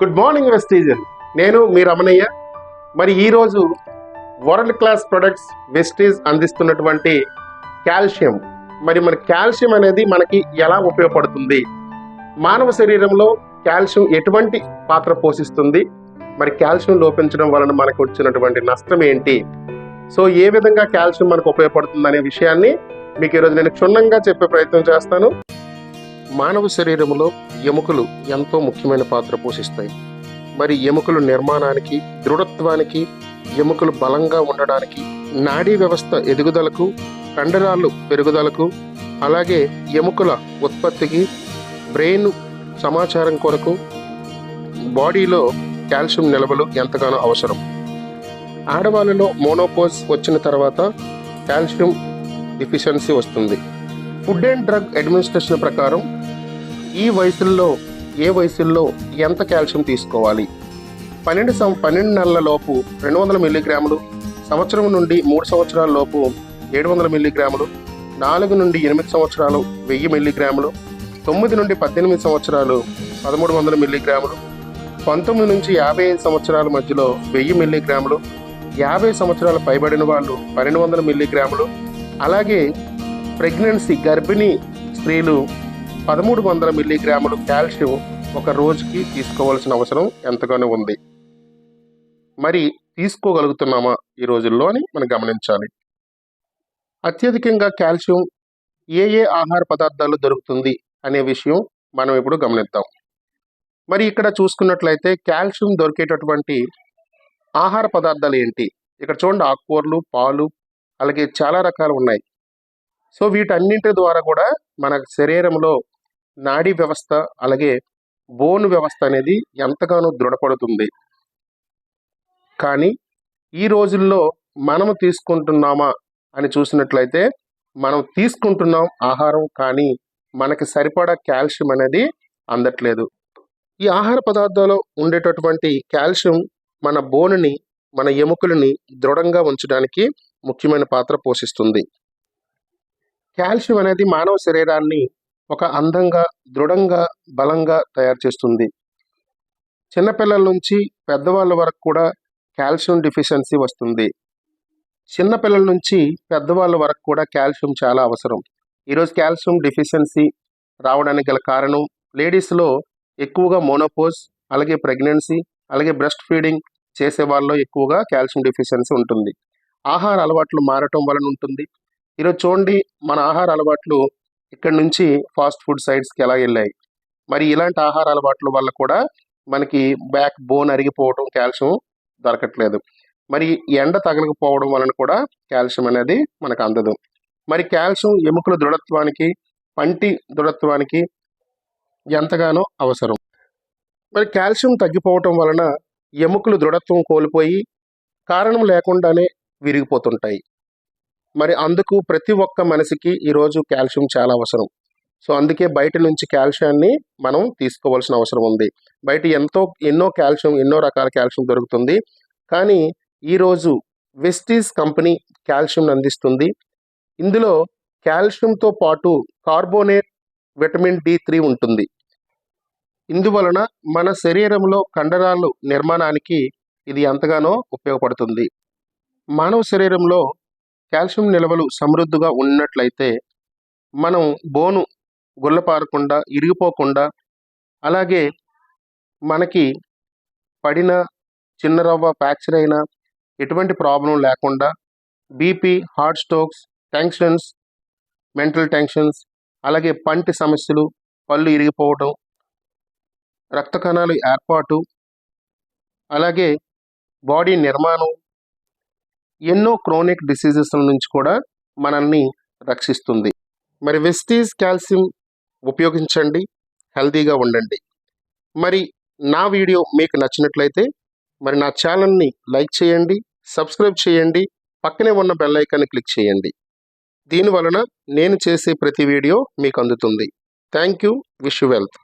Good morning Vestige నేను మీ రమణయ్య. మరి ఈరోజు వరల్డ్ క్లాస్ ప్రొడక్ట్స్ వెస్టీజ్ అందిస్తున్నటువంటి కాల్షియం. మరి మన కాల్షియం అనేది మనకి ఎలా ఉపయోగపడుతుంది? మానవ శరీరంలో కాల్షియం ఎటువంటి పాత్ర పోషిస్తుంది? మరి కాల్షియం లోపించడం వలన మనకు వచ్చినటువంటి నష్టం ఏంటి? సో ఏ విధంగా కాల్షియం మనకు ఉపయోగపడుతుంది అనే విషయాన్ని మీకు ఈరోజు నేను క్షుణ్ణంగా చెప్పే ప్రయత్నం చేస్తాను. మానవ శరీరంలో ఎముకలు ఎంతో ముఖ్యమైన పాత్ర పోషిస్తాయి. మరి ఎముకలు నిర్మాణానికి దృఢత్వానికి ఎముకలు బలంగా ఉండడానికి నాడీ వ్యవస్థ ఎదుగుదలకు కండరాలు పెరుగుదలకు అలాగే ఎముకల ఉత్పత్తికి బ్రెయిన్ సమాచారం కొరకు బాడీలో కాల్షియం నిల్వలు ఎంతగానో అవసరం. ఆడవాళ్ళలో మోనోపోజ్ వచ్చిన తర్వాత కాల్షియం డిఫిషియన్సీ వస్తుంది. ఫుడ్ అండ్ డ్రగ్ అడ్మినిస్ట్రేషన్ ప్రకారం ఈ వయసుల్లో ఏ వయసుల్లో ఎంత కాల్షియం తీసుకోవాలి? పన్నెండు సం పన్నెండు నెలల లోపు రెండు వందల మిల్లీగ్రాములు సంవత్సరం నుండి మూడు సంవత్సరాల లోపు ఏడు వందల మిల్లీగ్రాములు నాలుగు నుండి ఎనిమిది సంవత్సరాలు వెయ్యి మిల్లీగ్రాములు తొమ్మిది నుండి పద్దెనిమిది సంవత్సరాలు పదమూడు వందల మిల్లీగ్రాములు పంతొమ్మిది నుంచి యాభై ఐదు సంవత్సరాల మధ్యలో వెయ్యి మిల్లీగ్రాములు యాభై సంవత్సరాలు పైబడిన వాళ్ళు పన్నెండు వందల మిల్లీగ్రాములు అలాగే ప్రెగ్నెన్సీ గర్భిణీ స్త్రీలు పదమూడు వందల మిల్లీగ్రాములు కాల్షియం ఒక రోజుకి తీసుకోవాల్సిన అవసరం ఎంతగానో ఉంది. మరి తీసుకోగలుగుతున్నామా ఈ రోజుల్లో అని మనం గమనించాలి. అత్యధికంగా కాల్షియం ఏ ఏ ఆహార పదార్థాలు దొరుకుతుంది అనే విషయం మనం ఇప్పుడు గమనిద్దాం. మరి ఇక్కడ చూసుకున్నట్లయితే కాల్షియం దొరికేటటువంటి ఆహార పదార్థాలు ఏంటి? ఇక్కడ చూడండి ఆకుకూరలు పాలు అలాగే చాలా రకాలు ఉన్నాయి. సో వీటన్నింటి ద్వారా కూడా మన శరీరంలో నాడీ వ్యవస్థ అలాగే బోన్ వ్యవస్థ అనేది ఎంతగానో దృఢపడుతుంది. కానీ ఈ రోజుల్లో మనము తీసుకుంటున్నామా అని చూసినట్లయితే మనం తీసుకుంటున్నాం ఆహారం కానీ మనకి సరిపడా కాల్షియం అనేది అందట్లేదు. ఈ ఆహార పదార్థాల్లో ఉండేటటువంటి కాల్షియం మన బోనుని మన ఎముకలని దృఢంగా ఉంచడానికి ముఖ్యమైన పాత్ర పోషిస్తుంది. కాల్షియం అనేది మానవ శరీరాన్ని ఒక అందంగా దృఢంగా బలంగా తయారు చేస్తుంది. చిన్నపిల్లల నుంచి పెద్దవాళ్ళ వరకు కూడా కాల్షియం డిఫిషియన్సీ వస్తుంది. చిన్నపిల్లల నుంచి పెద్దవాళ్ళ వరకు కూడా కాల్షియం చాలా అవసరం. ఈరోజు కాల్షియం డిఫిషియన్సీ రావడానికి గల కారణం లేడీస్లో ఎక్కువగా మోనోపోజ్ అలాగే ప్రెగ్నెన్సీ అలాగే బ్రెస్ట్ ఫీడింగ్ చేసే వాళ్ళలో ఎక్కువగా కాల్షియం డిఫిషియన్సీ ఉంటుంది. ఆహార అలవాట్లు మారటం వలన ఉంటుంది. ఈరోజు చూడండి మన ఆహార అలవాట్లు ఇక్కడ నుంచి ఫాస్ట్ ఫుడ్ సైడ్స్కి ఎలా వెళ్ళాయి? మరి ఇలాంటి ఆహార అలవాట్ల వల్ల కూడా మనకి బ్యాక్ బోన్ అరిగిపోవడం కాల్షియం దొరకట్లేదు. మరి ఎండ తగలకపోవడం వలన కూడా కాల్షియం అనేది మనకు అందదు. మరి కాల్షియం ఎముకల దృఢత్వానికి పంటి దృఢత్వానికి ఎంతగానో అవసరం. మరి కాల్షియం తగ్గిపోవటం వలన ఎముకలు దృఢత్వం కోల్పోయి కారణం లేకుండానే విరిగిపోతుంటాయి. మరి అందుకు ప్రతి ఒక్క మనిషికి ఈరోజు కాల్షియం చాలా అవసరం. సో అందుకే బయట నుంచి కాల్షియాన్ని మనం తీసుకోవాల్సిన అవసరం ఉంది. బయట ఎంతో ఎన్నో కాల్షియం ఎన్నో రకాల కాల్షియం దొరుకుతుంది. కానీ ఈరోజు వెస్టీస్ కంపెనీ కాల్షియం అందిస్తుంది. ఇందులో కాల్షియంతో పాటు కార్బోనేట్ విటమిన్ డి త్రీ ఉంటుంది. ఇందువలన మన శరీరంలో కండరాలు నిర్మాణానికి ఇది ఎంతగానో ఉపయోగపడుతుంది. మానవ శరీరంలో కాల్షియం నిల్వలు సమృద్ధిగా ఉన్నట్లయితే మనం బోను గుల్లపారకుండా ఇరిగిపోకుండా అలాగే మనకి పడిన చిన్న రవ్వ ఫ్రాక్చర్ అయినా ఎటువంటి ప్రాబ్లం లేకుండా BP heart strokes tensions mental tensions అలాగే పంటి సమస్యలు పళ్ళు ఇరిగిపోవడం రక్త కణాలు ఏర్పాటు అలాగే బాడీ నిర్మాణం ఎన్నో క్రోనిక్ డిసీజెస్ నుంచి కూడా మనల్ని రక్షిస్తుంది. మరి వెస్టీజ్ కాల్షియం ఉపయోగించండి హెల్తీగా ఉండండి. మరి నా వీడియో మీకు నచ్చినట్లయితే మరి నా ఛానల్ని లైక్ చేయండి సబ్స్క్రైబ్ చేయండి పక్కనే ఉన్న బెల్ ఐకాన్ని క్లిక్ చేయండి. దీని వలన నేను చేసే ప్రతి వీడియో మీకు అందుతుంది. Thank you wish wealth.